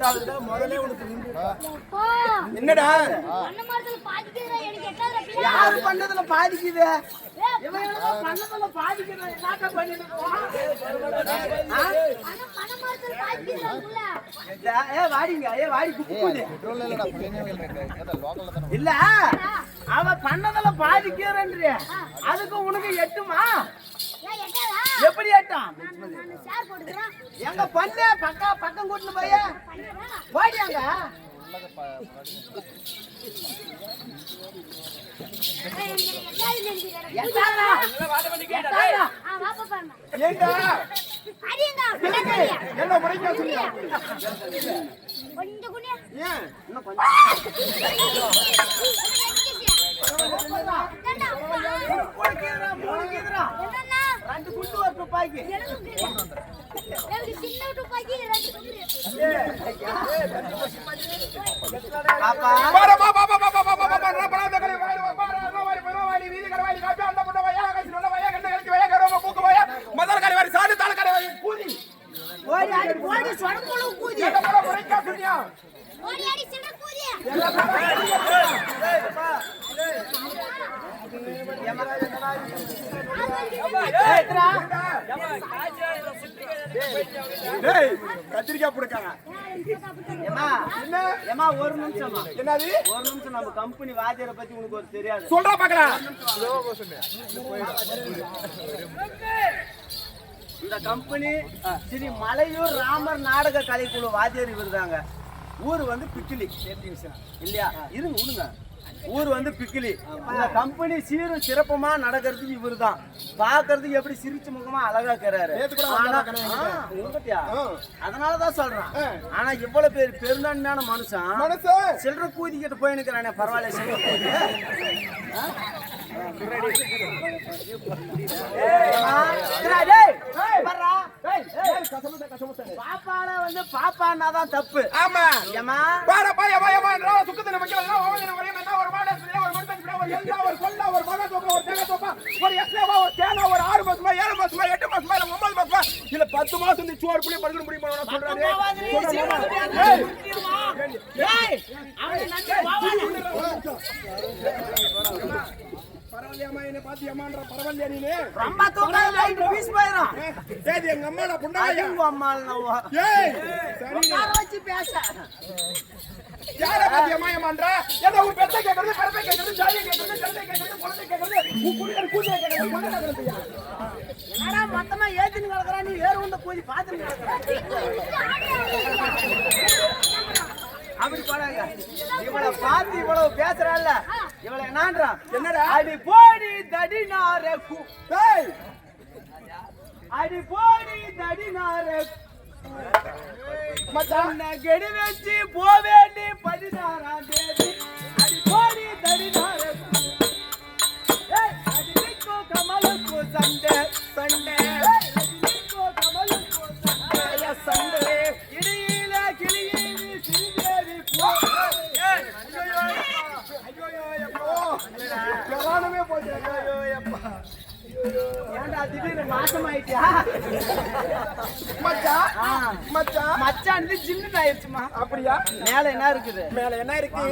எட்டாவது முதலே உனக்கு என்னடா? யாரு பண்ணதுல பாதிக்குது? பண்ணதுல பாதிக்குது. ஏ வாடிங்க. ஏ வாடி குப்புது இல்ல. அவ பண்ணதுல பாதிக்கிறேன்ற அதுக்கு உனக்கு எட்டுமா? எப்படி ஆட்டான் எங்க பண்ணு? பக்கா பக்கம் கூட்டினு போய். போயிட்டாங்க என்ன ரெண்டு குண்டு ஒரு துப்பாக்கி. சின்ன துப்பாக்கி ரெண்டு குண்டு பாப்பா. ஏம்மா, ஒரு நிமிஷம்மா. என்னது? ஒரு நிமிஷம் நம்ம கம்பெனி வாத்தியாரை பத்தி உனக்கு ஒரு தெரியாது. சொல்றா பாக்கலாம் இந்த கம்பெனி ஸ்ரீ மலையூர் ராமர் நாடக கலைக்குழு வாத்தியார் இவருதாங்க. ஊர் வந்து பிக்கிலி இல்லையா? இருங்க விடுங்க ஊர் வந்து பிக்கிலி. இந்த கம்பெனி சீரும் சிறப்புமா நடக்கிறதுக்கு இவருதான். பாக்குறதுக்கு எப்படி சிரிச்ச முகமா அழகா இருக்கிறாரு. அதனாலதான் சொல்றேன். ஆனா இவ்வளவு பேர் பெருந்தாண்மையான மனுஷன். சில்லற கூதிக்கிட்டு போய் நிக்கிறானே பரவாயில்ல பாப்பால வந்து பாப்பான்னா தப்பு ஆமா ஏமா பாரு பாரு ஏமா ஏமா நான் சுக்கத்துல வைக்கலாம் நான் என்ன ஒரு மாடல் சொல்ல ஒரு மனுஷன் ஒரு எல்லா ஒரு கொல்ல ஒரு மகா தோப்பா ஒரு தேங்க தோப்பா ஒரு எஸ்லேவா ஒரு தேனா ஒரு ஆறு மாசமா ஏழு மாசமா எட்டு மாசமா இல்ல ஒன்பது மாசமா இல்ல பத்து மாசம் இந்த சோறு புள்ளி படுக்க முடியுமா நான் சொல்றாரு ஏய் பரவாயில்லையாம்மா என்ன பாத்தியம்மான்ற பரவாயில்லையா நீனு? ரொம்ப தூக்கம் லைட் பீஸ் போயிரும். ஏய் எங்க அம்மா நான் புண்டாயா. ஏய் சரி. உட்கார வச்சு பேச. யார பாத்தியம்மா ஏமான்ற ஏதோ ஒரு பெத்த கேக்குறது பரப்பை கேக்குறது ஜாலியை கேக்குறது கழுதை கேக்குறது குழந்தை கேக்குறது உன் குடிக்கிற கூதியை கேக்குறது கொண்டை கேக்குறதுயா என்னடா மொத்தமா ஏத்தின்னு கிடக்குறா? நீ ஏறு உண்ட போய் பாத்துன்னு கிடக்குற. அப்படி போறாங்க இவளை பார்த்து இவ்வளவு பேசுறாள்ல. இவளை என்னன்றா? என்னடா? அடி போடி தடி நாரே அடி போடி தடி நாரே மச்சான். கெடி வச்சு போவேண்டி பதினாறாம் தேதி. அடி போடி தடி நாரே அடி கமலுக்கு சண்டே சண்டே. அப்படியா? மேல என்ன இருக்குது? மேல என்ன இருக்கு?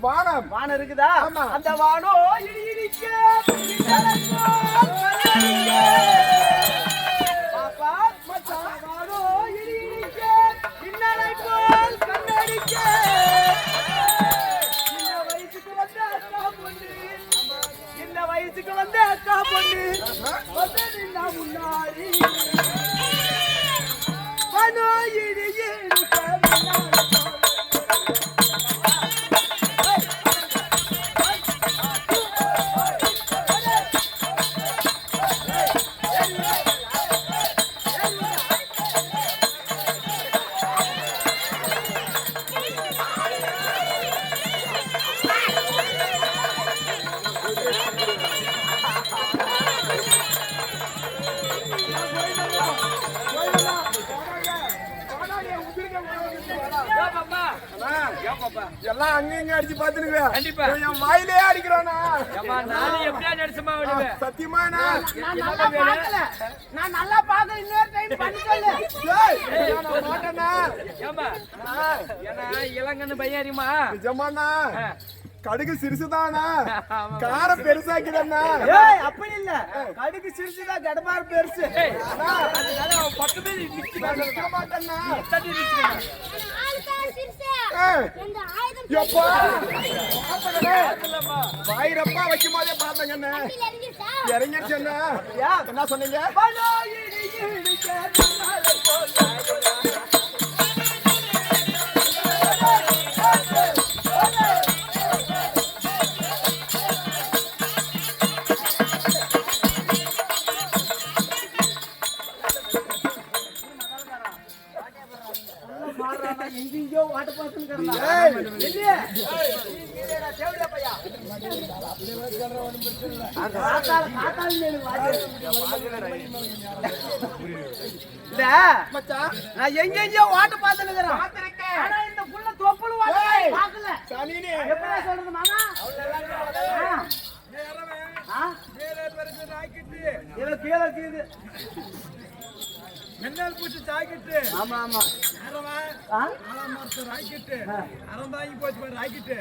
வானம். வானம் இருக்குதா. அந்த வானோ அக்கா பொண்ணு. வசதினா முன்னாடி மனோயிரியில் முன்னாடி எல்லாம் அங்க இங்க அடிச்சு பாத்துனுங்க கண்டிப்பா. என் வாயிலே அடிக்கிறானா நானும் எப்படியா நடிச்சுமா விடுவேன் சத்தியமாண்ணா. நான் நல்லா பார்க்கல. நான் நல்லா இன்னொரு டைம் ஏன்னா இளங்கன்னு பையன் அறியுமா நிஜமாண்ணா. கடுகு சிறுசுதானா ஆமா. காரம் பெருசாக்கிறண்ணா ஏய் அப்படி இல்ல. கடுகு சிரிச்சுதான் கடமாறு பெருசு. பக்கத்துல. நிக்க மாட்டேண்ணா. வாயிரப்பா வைக்கும் போதே பார்த்தங்கண்ணே கையில இறங்கிருச்சா? என்ன? சொன்னீங்க? காத்தால காத்தால மேலும் நான் ஆனா இந்த புள்ள தொப்புள் சொல்றது மாமா கீழே கீழே மின்னல் பூச்சி ஜாக்கெட்டு ஆமா ஆமா? ராக்கெட்டு ஆ. அறந்தாங்கி போச்சு ராக்கெட்டு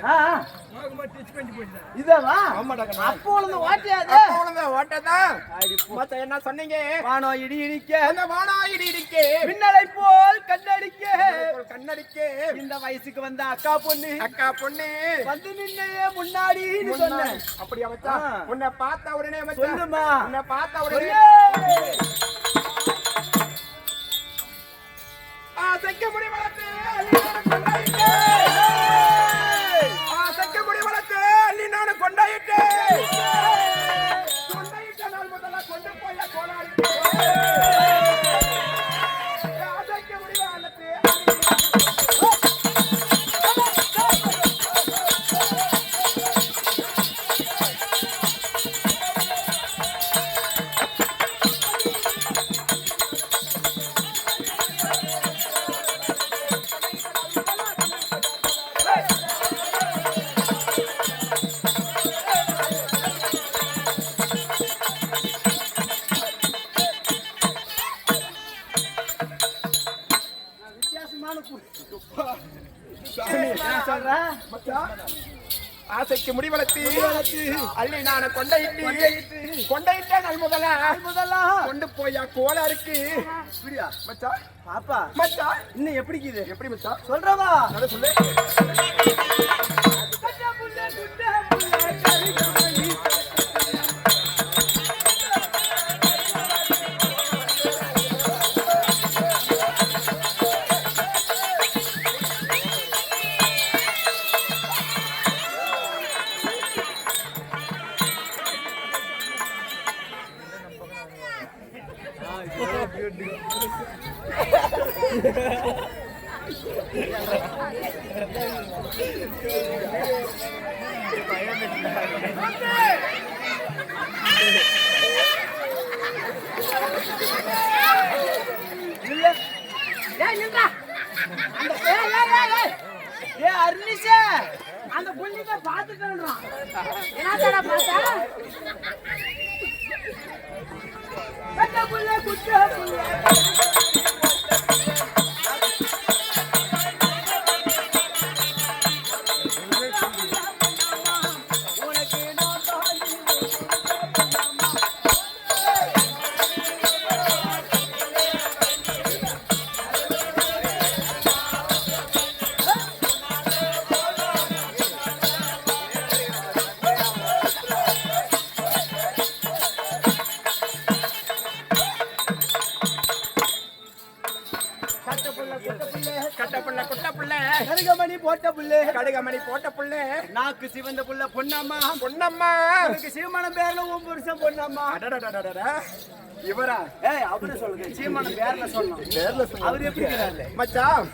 இதவா ஆமாடாக்கண்ணா. அப்போ உள்ள வாட்டியாது அப்ப உழுந்த ஓட்டதான் என்ன சொன்னீங்க? வானோ இடி இடிக்க. அந்த வானா இடி இடிக்கே? மின்னலை போல் கண்ணடிக்க. கண்ணடிக்கே. இந்த வயசுக்கு வந்த அக்கா பொண்ணு. அக்கா பொண்ணு. வந்து நின்னையே முன்னாடி சொன்னேன் அப்படியா மச்சான். உன்னை பார்த்த உடனே மச்சான் சொல்லுமா. உன்னை பார்த்த உடனே. சொல்லு. ஆசைக்கு முடி வளர்த்து அள்ளி நானு கொண்டாயிட்டே. ஆசைக்கு முடி வளர்த்து அள்ளி நானு கொண்டாயிட்டே. ஆசைக்கு முடி வளர்த்து. அள்ளி நானு கொண்டையிட்டு. கொண்டையிட்டே. நாள் முதல்ல முதல்ல கொண்டு போயா கோலாருக்கு இப்படியா மச்சான். பாப்பா. மச்சான். இன்னும் எப்படி இருக்குது? எப்படி மச்சான்? சொல்றவா? சொல்லு. பொன்னம்மா பொன்னம்மா உனக்கு சீமானம் பேர்ல உன் புருஷன் பொன்னம்மா. இவரா ஏய் அவரு சொல்லுங்க சீமானம் பேர்ல சொன்னோம் சொல்லு. அவர் எப்படி இருக்கிறாரு மச்சான்?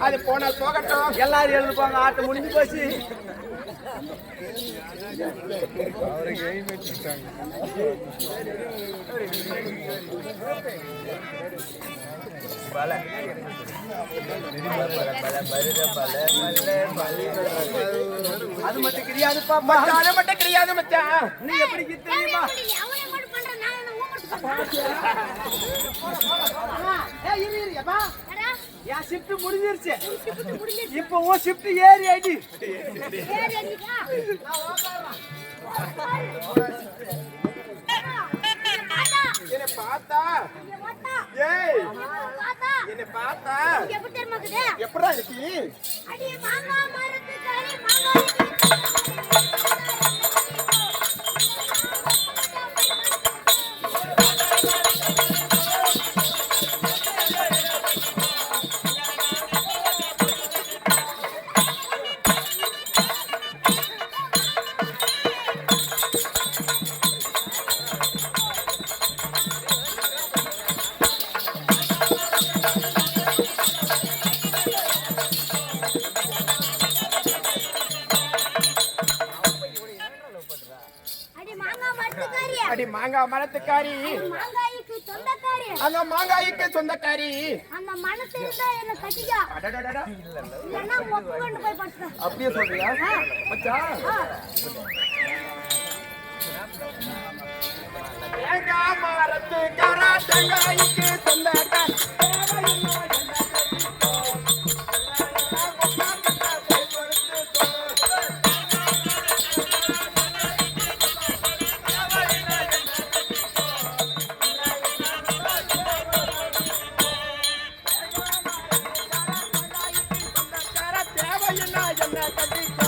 அது போனால் போகட்டும் எல்லாரும் எழுதுப்பாங்க ஆட்டம் முடிஞ்சு போச்சு அது மட்டும் கிடையாது பாப்பா. மச்சான், அது மட்டும் கிடையாது மச்சான். நீ எப்படி தெரியுமா? என் ஷிஃப்ட் முடிஞ்சிருச்சு. ஷிஃப்ட் முடிஞ்சிருச்சு. இப்போ உன் ஷிஃப்ட் ஏறி பார்த்தா இங்க வாத்தா ஏய் இங்க இங்க எப்படி தெரியுமா இருக்குது? எப்படா இருக்கு? அடி மரத்து அடி மாங்காய் மரத்துக்காரி. அந்த மாங்காய்க்கு சொந்தக்காரி. அப்படியே சொல்றியா? தேங்காய் மரத்துக்காரா தேங்காய்க்கு சொந்தக்காரி. தேவையில்லை என்ன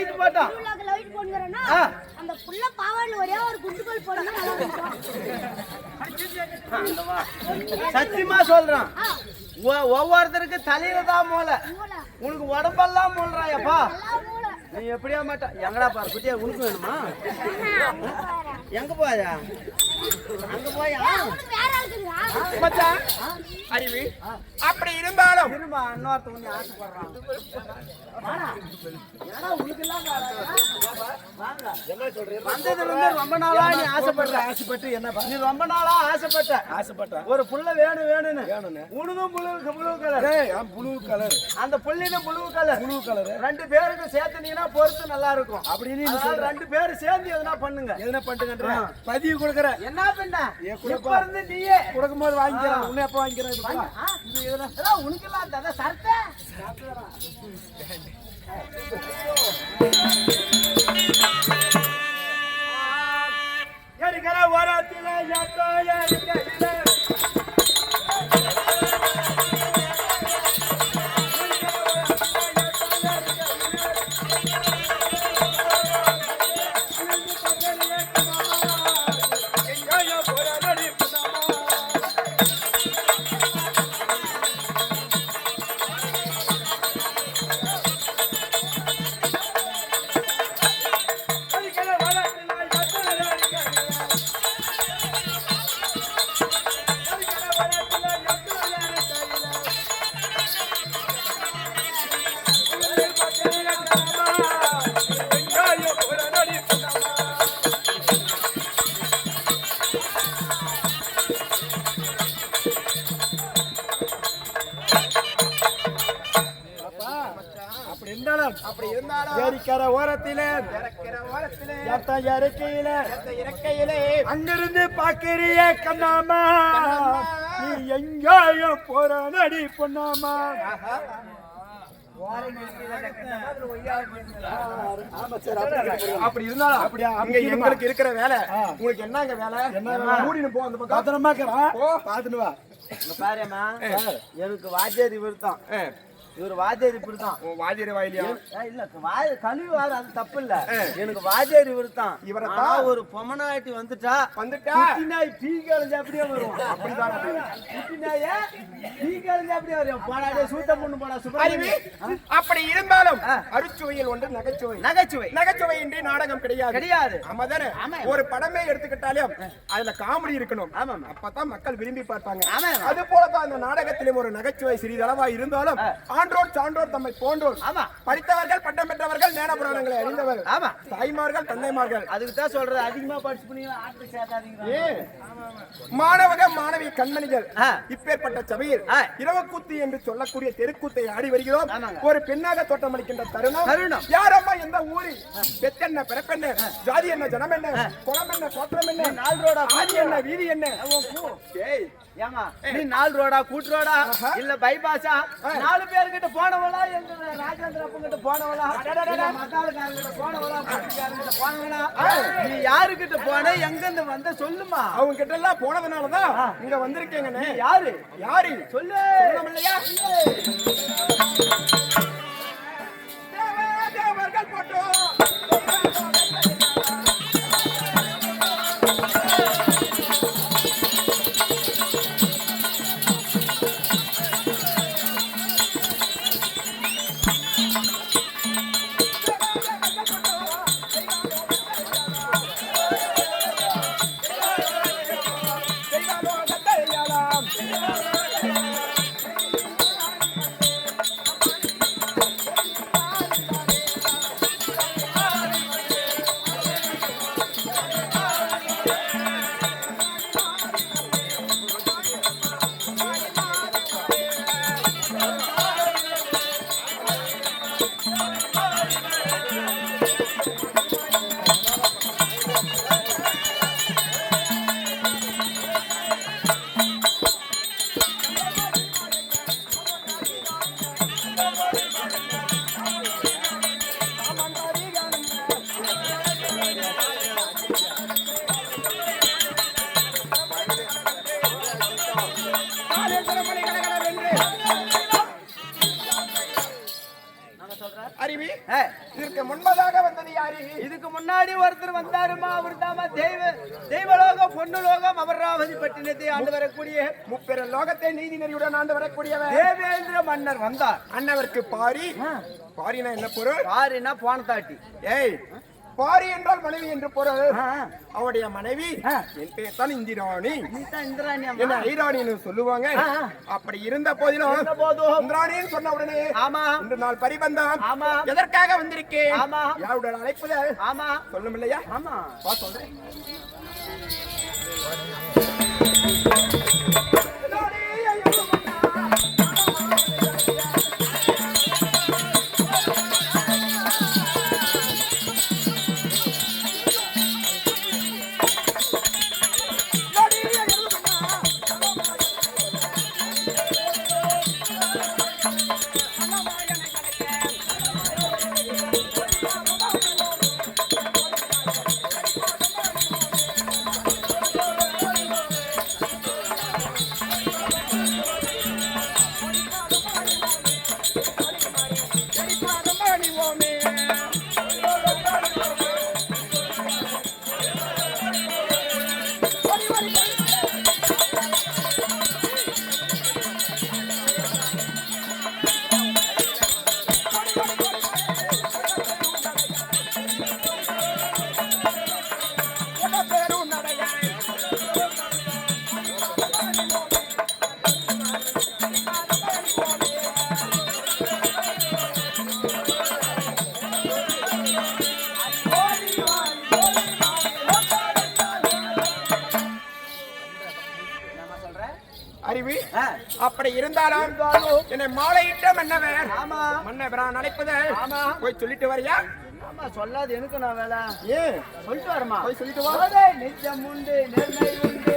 திருவிழாக்கு light போடுங்கறானா? ஆ. அந்த புள்ள பாவாடையில ஒரே ஒரு குண்டுகோல் போடுங்க நல்லா இருக்கும். சத்தியமா சொல்றான் ஒவ்வொருத்தருக்கு தலையில தான் மூளை. உனக்கு உடம்பெல்லாம் மூழ்றாயப்பா. நீ எப்படியா மாட்டா எங்கடா பாரு குட்டியா உனக்கு வேணுமா. எங்க போயா அங்க போயா. மச்சான் அறிவு. அப்படி இருந்தாலும் திரும்ப இன்னொருத்த உன்னை ஆசைப்படுறான். வந்ததுல இருந்து ரொம்ப நாளா நீ ஆசைப்படுற ஆசைப்பட்டு. என்ன நீ ரொம்ப நாளா ஆசைப்பட்ட. ஆசைப்பட்டேன் ஒரு புள்ள வேணும் வேணும்னு வேணும்னு. உனதும் புழு புழு கலர் ப்ளூ கலர் அந்த புள்ளினும் புழு கலர் ப்ளூ கலர் ரெண்டு பேருக்கு சேர்த்துனீங்கன்னா பொறுத்து நல்லா இருக்கும். அப்படின்னு. ரெண்டு பேரும் சேர்ந்து எதுனா பண்ணுங்க. எதுனா பண்ணிட்டுங்கன்ற பதிவு கொடுக்குற. என்ன பண்ண இப்ப. இருந்து நீயே? கொடுக்கும்போது வாங்கிக்கிறேன். உன்னை எப்போ வாங்கிக்கிறேன்? உனக்கெல்லாம் தர சர்த்த? இருக்கிற ஓரத்தில பாக்கிறிய கண்ணாமா. நீ எங்கேயும் போற நடி பொண்ணாமா. அப்படி இருந்தாலும் அப்படியா அங்க எங்களுக்கு இருக்கிற வேலை. உங்களுக்கு என்னங்க வேலை? என்ன மூடின்னு போ அந்த பக்கம். பத்திரமா பாத்துட்டு வா. பாரும்மா எனக்கு வாத்தியார் ஆ, இவர் வாத்தியார் இப்படி தான் வாயிலியா? இல்ல வா- கழுவி வாரு அது தப்பு இல்ல எனக்கு வாத்தியார் இவர் தான் இவரைத்தான்? ஆனா ஒரு பொம்மனாட்டி வந்துட்டா வந்துட்டா? குட்டி நாய் கழிஞ்சு அப்படியே வரும் அப்படிதான். குட்டி நாய கழிஞ்சு அப்படியே வரும் போடாடே சூத்த பொண்ணு போடா அறிவி சுப அப்படி இருந்தாலும். அருச்சுவையில் ஒன்று நகைச்சுவை. நகைச்சுவை. நகைச்சுவை இன்றி நாடகம் கிடையாது. கிடையாது. ஆமா தானே ஆமா. ஒரு படமே எடுத்துக்கிட்டாலும் அதுல காமெடி இருக்கணும். ஆமாம். அப்பதான் மக்கள் விரும்பி பார்ப்பாங்க. அது போலதான் அந்த நாடகத்திலும் ஒரு நகைச்சுவை சிறிதளவா இருந்தாலும் ஆன்றோர் சான்றோர் தம்மை போன்றோர். ஆமா. படித்தவர்கள் பட்டம் பெற்றவர்கள் ஞான புராணங்களை அறிந்தவர் ஆமா. தாய்மார்கள் தந்தைமார்கள். அதுக்கு தான் சொல்றது. அதிகமா படிச்சு பண்ணி ஆட்டு சேர்த்தாதீங்க ஏ. மாணவக மாணவி கண்மணிகள். இப்பேற்பட்ட சபையில். இரவக்கூத்து என்று சொல்லக்கூடிய தெருக்கூத்தை ஆடி வருகிறோம். ஒரு பெண்ணாக தோற்றமளிக்கின்ற தருணம். தருணம். யாரம்மா எந்த ஊரில் பெத்தென்ன பிறப்பென்ன? ஜாதி என்ன ஜனம் என்ன? குளம் என்ன கோத்திரம் என்ன? நாலு ரோடா ஆதி என்ன வீதி என்ன? ஏய். ஏமா நீ நாலு ரோடா கூட்டு ரோடா. இல்ல பைபாஸா நாலு பேர்கிட்ட போனவளா? எங்க ராஜேந்திர அப்பங்கிட்ட போனவளா? இல்ல மத்தாளுக்காரங்கிட்ட போனவளா? பட்டிக்காரங்கிட்ட போனவளா? நீ யாருகிட்ட போன? எங்க இருந்து வந்த? சொல்லுமா. அவங்க கிட்ட எல்லாம் போனதுனாலதான் இங்க வந்திருக்கேங்கண்ணே. நீ யாரு? யாரு? சொல்லு. இல்லையா ஏ, இதற்கு முன்பதாக வந்தது யாரு? இதுக்கு முன்னாடி ஒருத்தர் வந்தாருமா? அவர் தாமா தெய்வ தெய்வலோகம் பொண்ணுலோகம் அமராவதி பட்டினத்தை ஆண்டு வரக்கூடிய முப்பெரு லோகத்தை நீதி நெறியுடன் ஆண்டு வரக்கூடியவர். தேவேந்திர மன்னர் வந்தார். அன்னவருக்கு பாரி. பாரினா என்ன பொருள்? பாருன்னா போன தாட்டி ஏய் பாரி என்றால் மனைவி என்று ஆ, அவருடைய மனைவி. என் பேர் தான் இந்திராணி. என்ன ஐராணின்னு சொல்லுவாங்க. அப்படி இருந்த போதிலும். இந்திராணின்னு சொன்ன உடனே ஆமா. இன்று நாள் பரிபந்தம். ஆமா. எதற்காக வந்திருக்கேன்? ஆமா. யாருடன் அழைப்புதல் ஆமா. சொல்லும் இல்லையா? ஆமா. வா சொல்றேன். இருந்தாலும் என்னை மாலையிட்ட மன்னவர். மன்னவரான் அழைப்புதல் ஆமா. போய் சொல்லிட்டு வரியா? ஆமா சொல்லாது எனக்கு நான் வேலை? ஏன்? சொல்லிட்டு வரமா போய் சொல்லிட்டு வா. போதே நிச்சயம் உண்டு நேர்மை உண்டு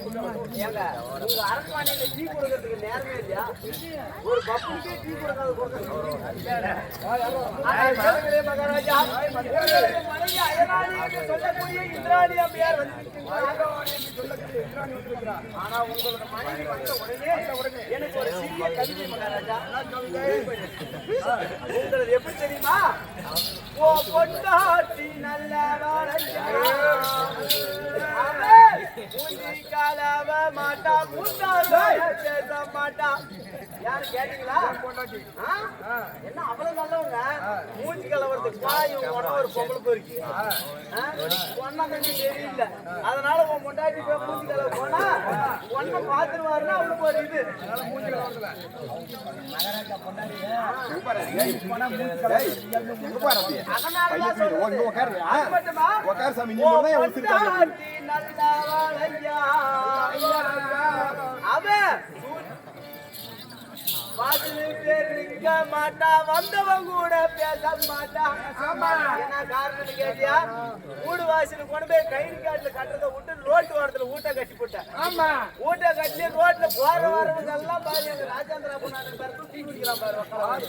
அரண்மனையில டீ கொடுக்கறதுக்கு நேரமே இல்லையா ஒரு பப்புக்கே டீ கொடுக்காத சொல்லக்கூடிய இந்திராணி அம்மையார் ஆனா உங்களோட மனைவி வந்த உடனே எனக்கு ஒரு சிறிய கவிதை மகாராஜா எப்படி தெரியுமா ஓ பொண்டாட்டி நல்ல மூஞ்சி கலவ மாட்டா, முன்னால பேச மாட்டா. யாரு கேட்டீங்களா ஆ? என்ன அவ்வளவு நல்லவங்க மூஞ்சி கலவரத்துக்கு பாய் உடனே ஒரு பொம்பளை போயிருக்கு ஒன்னா தண்ணி தெரியல அதனால உன் முண்டாட்டி போய் மூஞ்சி கலவ போனா ஒன்ன பாத்துருவாருன்னா அவனுக்கு ஒரு இது? உக்கார் சாமி நீ நல்ல வாழையா. வாசலு பேர் நிக்க மாட்டா வந்தவன் கூட பேச மாட்டா. என்ன காரணம் கேட்டியா? வீடு வாசல் கொண்டு போய் கைடு காட்டுல கட்டுறத விட்டு ரோட்டு ஓரத்துல ஊட்ட கட்டி போட்டேன். ஆமா. ஊட்ட கட்டி ரோட்ல போற வரவங்க எல்லாம் பாரு எங்க ராஜேந்திர டீ குடிக்கிறான் பாரு. உட்கார்ந்து.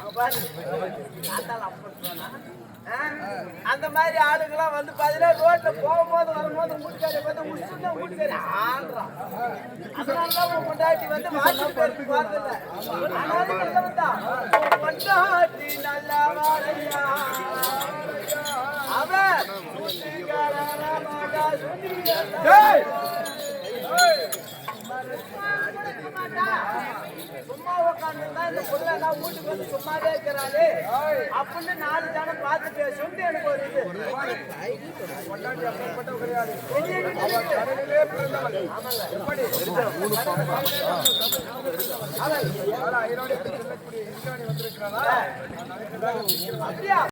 அவன் பாரு. அந்த மாதிரி ஆளுங்கெல்லாம் வந்து பாத்தீங்கன்னா ரோட்ல போகும்போது வரும்போது மூட்டுக்காரி வந்து உசுன்னா மூட்டுக்காரி ஆடுறான் அதனாலதான் உன் பொண்டாட்டி வந்து வாசல் பேருக்கு பார்த்ததில்ல பொண்டாட்டி நல்லா வாழையா? அவன் சுத்திக்காரன மாட்டா. சும்மா உட்காந்துருந்தா இந்த பொண்ணு எல்லாம் வீட்டுக்கு வந்து சும்மாவே இருக்கிறாளே அப்படின்னு நாலு ஜனம் பார்த்து பேசும்னு எனக்கு ஒரு இது அப்படியா